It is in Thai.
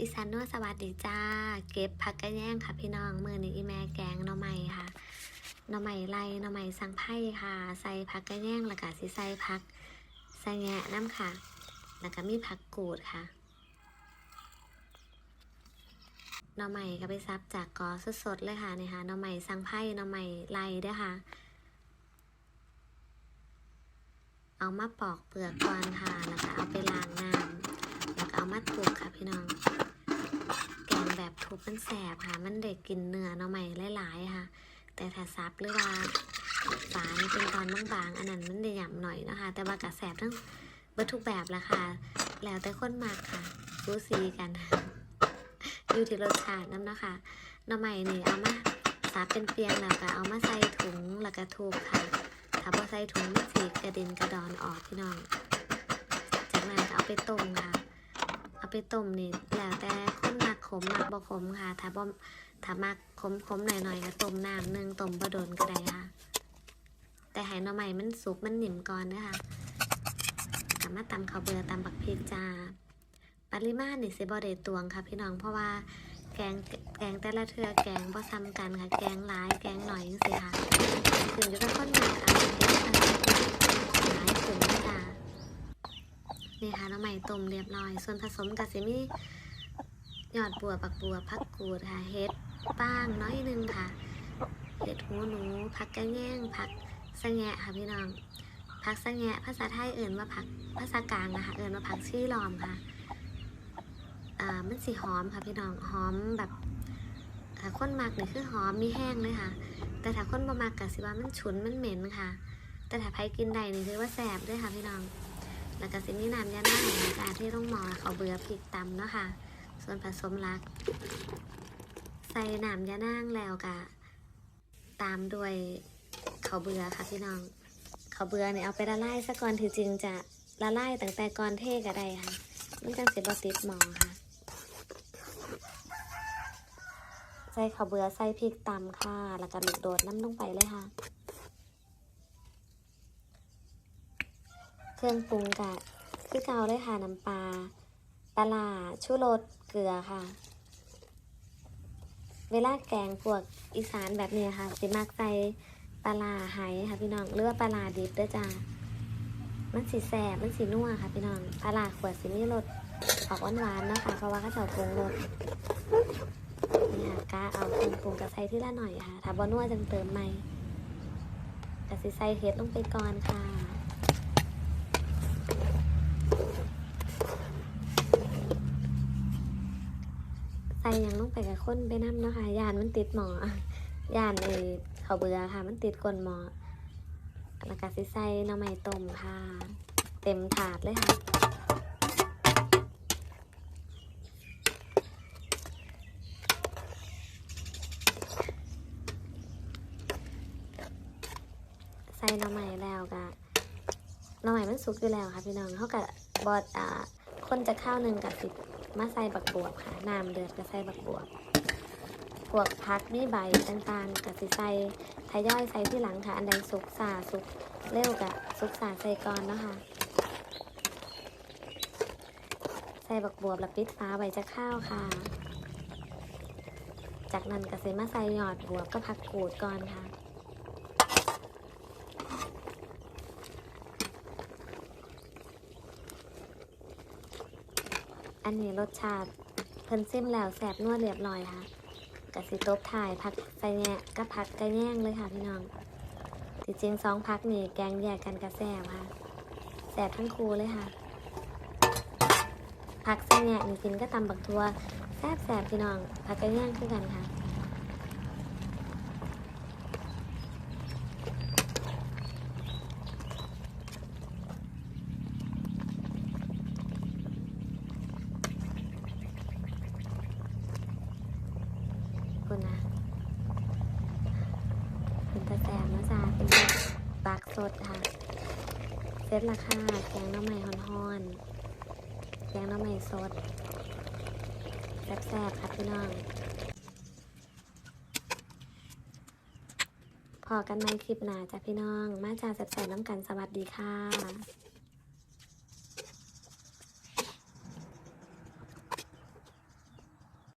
อีสานนวดสวัสดีจ้า เก็บผักกระแย่งค่ะพี่น้องมือนี้อีแม่แกงหน่อไม้ค่ะหน่อไม้ไรหน่อไม้สังไพ่ค่ะ ใส่ผักกระแย่งแล้วก็สิใส่ผักใส่แงะน้ำค่ะ แล้วก็มีผักกูดค่ะหน่อไม้ก็ไปซับจากกอสดๆเลยค่ะนี่ค่ะหน่อไม้สังไพ่หน่อไม้ไรด้วยค่ะ เอามาปอกเปลือกก่อนค่ะแล้วก็เอาไปล้างน้ำแล้วก็เอามาทุบค่ะพี่น้อง บมันแสบค่ะ มันเด็กกินเนื้อเนาะใหม่หลายๆค่ะ แต่ถ้าซับหรือว่าฝานี่เป็นตอนบางๆอันนั้นมันได้หยำหน่อยนะคะ แต่ว่ากระแสบทั้งเบิดทุกแบบละค่ะ แล้วแต่คนมากค่ะรู้สีกันอยู่ที่รสชาติน้ำนะคะหน่อใหม่นี่เอามาซับเป็นเปียงแล้วก็เอามาใส่ถุงแล้วก็ทุบค่ะถ้าพอใส่ถุงมันสีกระเด็นกระดอนออกพี่น้อง จากนั้นก็เอาไปต้มค่ะ เอาไปต้มนี่แล้วแต่ ขมมักบ่ขมค่ะ ถ้าบ่ถ้ามักขมขมหน่อยๆก็ต้มน้ำหนึ่งต้มบ่โดนก็ได้ค่ะ แต่ให้หน่อไม้มันสุกมันหนิ่มก่อนนะคะกลับมาตำข้าวเบื่อตำบักพริกจ้าปริมาณนี่สิบ่ได้ตวงค่ะพี่น้องเพราะว่าแกงแกงแต่ละเทือแกงบ่ซ้ำกันค่ะ แกงหลายแกงหน่อยจังซี่ค่ะขึ้นอยู่กับคนมักอาเผ็ดเอาหลายขึ้นเลยจ้านี่ค่ะน้ำใหม่ต้มเรียบร้อย ส่วนผสมกับสิมี ยอดบัวปักบัวผักกูดค่ะเห็ดป้างน้อยนึงค่ะเห็ดหูหนูผักกระแยงผักสะแงะค่ะพี่น้องผักสะแงะภาษาไทยเอิ่นว่าผักภาษากลางนะคะเอิ่นว่าผักชี่ลอมค่ะอ่ามันสีหอมค่ะพี่น้องหอมแบบถ้าคนมักนี่คือหอมมีแห้งเลยค่ะ แต่ถ้าคนบ่มักก็สิว่ามันฉุนมันเหม็นค่ะ แต่ถ้าใครกินได้นี่คือว่าแสบด้วยค่ะพี่น้องแล้วก็สิมีน้ำยาหน้าในการที่ต้องหมอเขาเบื่อพริกตำเนาะค่ะ ส่วนผสมหลัก ใส่น้ำยานั่งแล้วก็ตามด้วยเขาวเบื่อค่ะพี่น้องเขาวเบื่อเนี่ยเอาไปละลายซะก่อนที่จริงจะละลายตั้งแต่ก่อนเทก็ได้ค่ะมันจังสิบติดหมอค่ะ ใส่ข้าวเบื่อใส่พริกตำค่ะ แล้วก็ลูกโดดน้ำลงไปเลยค่ะ เครื่องปรุงกะคือเกาเลยค่ะน้ำปลา ปลาชูรสเกลือค่ะ เวลาแกงพวกอีสานแบบนี้ค่ะสิมักใส่ปลาไหค่ะพี่น้องหรือว่าปลาดิบด้วยจ้ามันสีแสบมันสีนัวค่ะพี่น้องปลาขวดสีมีรสออกหวานๆเนาะคะเพราะว่าเขาจะปรุงรสนี่ค่ะกะเอาเครื่องปรุงกับใส่ที่ละหน่อยค่ะถ้าบ่นัวจังเติมใหม่กะสิใส่เห็ดลงไปก่อนค่ะ ใส่ยังลงไปกับข้นไปน้ำเนาะค่ะยานมันติดหมอยานไอเขาเบื่อค่ะ มันติดก้นหมอแล้วก็สิใส่น้ำไม้ต้มค่ะ เต็มถาดเลยค่ะใส่น้ำไม้แล้วก็น้ำไม้มันสุกอยู่แล้วค่ะพี่น้องเขากับบอดอ่าคนจะข้าวหนึ่งกับสิ มาใส่บักบวบค่ะ น้ำเดือดก็ใส่บักบวบพวกพักมีใบต่างๆก็สิใส่ทยอยใส่ที่หลังค่ะ อันใดสุกสาสุกเร็วกะสุกสาใส่ก่อนเนาะคะใส่บักบวบแล้วปิดฟ้าไว้จะข้าวค่ะ จากนั้นก็สิมาใส่หยอดบวบก็พักกูดก่อนค่ะ อันนี้รสชาติเพิ่นซิมแล้วแสบนวดเรียบร้อยค่ะกะสิตบถ่ายพักใส่แง่ก็พักกระแย่งเลยค่ะพี่น้องจริงสองพักนี่แกงแยกกันกระแสบค่ะแสบทั้งคู่เลยค่ะพักใส่แง่นี่กินก็ตำบักทัวแสบแสบพี่น้องพักกระแย่งขึ้นกันค่ะ คุณนะ เป็นตะแซมนะจ๊ะเป็นแบบปากสดค่ะเซตราคาแกงน้ำใหม่ฮอนๆแกงน้ำใหม่สดแซ่บๆค่ะพี่น้องพอกันในคลิปหน้าจ้ะพี่น้อง มาจ้าแซ่บๆน้ำกันสวัสดีค่ะ